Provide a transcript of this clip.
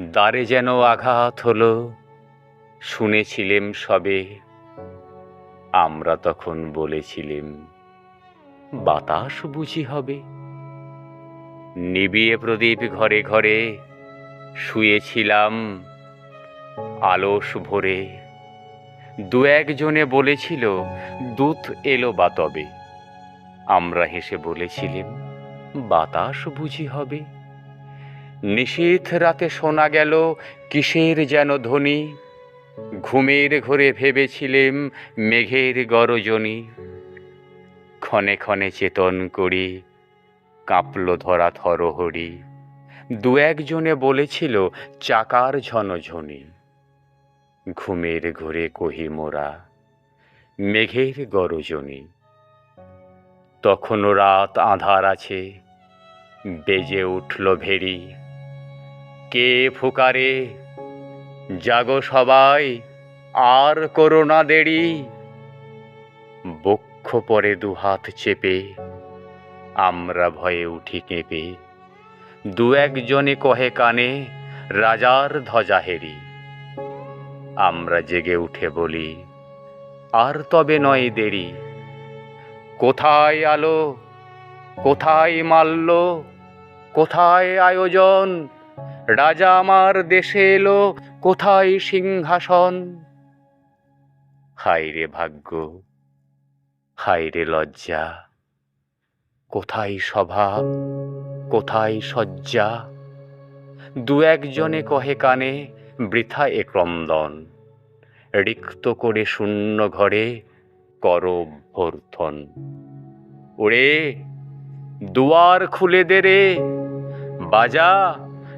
দ্বারে যেন আঘাত হলো শুনেছিলেম সবে। আমরা তখন বলেছিলেম বাতাস বুঝি হবে। নিবিয়ে প্রদীপ ঘরে ঘরে শুয়েছিলাম আলস ভরে। দু একজনে বলেছিল দুধ এলো বা তবে? আমরা হেসে বলেছিলেম বাতাস বুঝি হবে। নিশীথ রাতে শোনা গেল, কিসের যেন ধ্বনি? ঘুমের ঘরে ভেবেছিলেম মেঘের গরজনী। ক্ষণে ক্ষণে চেতন করি, কাঁপল ধরা থরহরি। দু একজনে বলেছিল, চাকার ঝনঝনি। ঘুমের ঘরে কহি মোরা, মেঘের গরজনী। তখনও রাত আধার আছে, বেজে উঠল ভেরি। কে ফুকারে? জাগো সবাই, আর করোনা দেরি। বক্ষ পরে দুহাত চেপে, আমরা ভয়ে উঠি কেঁপে। দু একজনে কহে কানে, রাজার ধ্বজা হেরি। আমরা জেগে উঠে বলি, আর তবে নয় দেরি। কোথায় আলো? কোথায় মাল্য? কোথায় আয়োজন? রাজা আমার দেশে এলো, কোথায় সিংহাসন? হায় রে ভাগ্য হায় রে লজ্জা, কোথায় সভা, কোথায় শয্যা? দু একজনে কহে কানে, বৃথা এ ক্রন্দন, রিক্ত করে শূন্য ঘরে কর অভ্যর্থন। ওরে, দুয়ার খুলে দে রে, বাজা